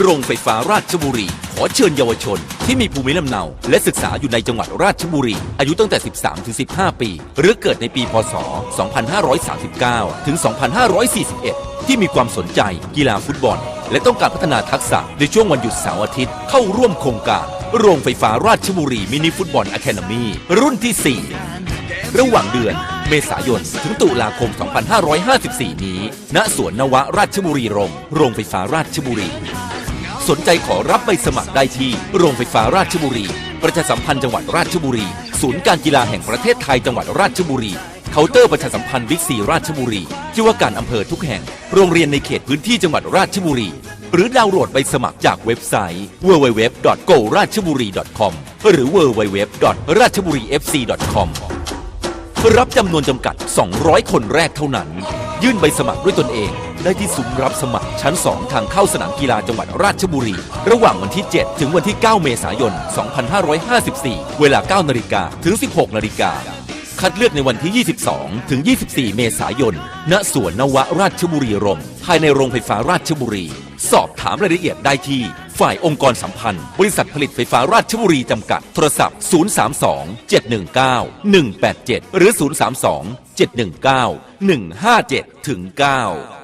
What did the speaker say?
โรงไฟฟ้าราชบุรี ขอเชิญเยาวชน ที่มีภูมิลำเนา และศึกษาอยู่ในจังหวัดราชบุรี อายุตั้งแต่ 13 ถึง 15 ปี หรือเกิดในปี พศ 2539 ถึง 2541 ที่มีความสนใจกีฬาฟุตบอล และต้องการพัฒนาทักษะในช่วงวันหยุดเสาร์อาทิตย์ เข้าร่วมโครงการ โรงไฟฟ้าราชบุรีมินิฟุตบอลอะคาเดมีรุ่นที่ 4 ระหว่างเดือนเมษายน ถึงตุลาคม 2554 นี้ ณ สวนนวราชบุรีรง โรงไฟฟ้าราชบุรี สนใจขอรับใบสมัครได้ที่ โรงไฟฟ้าราชบุรี ประชาสัมพันธ์จังหวัดราชบุรี ศูนย์การกีฬาแห่งประเทศไทยจังหวัดราชบุรี เคาน์เตอร์ประชาสัมพันธ์บิ๊กซีราชบุรีที่ว่าการอำเภอทุกแห่ง โรงเรียนในเขตพื้นที่จังหวัดราชบุรี หรือดาวน์โหลดใบสมัครจากเว็บไซต์ www.gorachburi.com หรือ www.rachburifc.com รับจำนวนจำกัด 200 คนแรกเท่านั้น ยื่นใบสมัครด้วยตนเอง ได้ที่ซุ้มรับสมัครชั้น 2 ทางเข้าสนามกีฬาจังหวัดราชบุรี ระหว่างวันที่ 7 ถึงวันที่ 9 เมษายน 2554 เวลา 9 นาฬิกาถึง 16 นาฬิกาคัดเลือกในวันที่ 22 ถึง 24 เมษายน ณ สวนนวราชบุรีรม ภายในโรงไฟฟ้าราชบุรี สอบถามรายละเอียดได้ที่ ฝ่ายองค์กรสัมพันธ์ บริษัทผลิตไฟฟ้าราชบุรีจำกัด โทรศัพท์ 032 719 187 หรือ 032 719 157ถึง9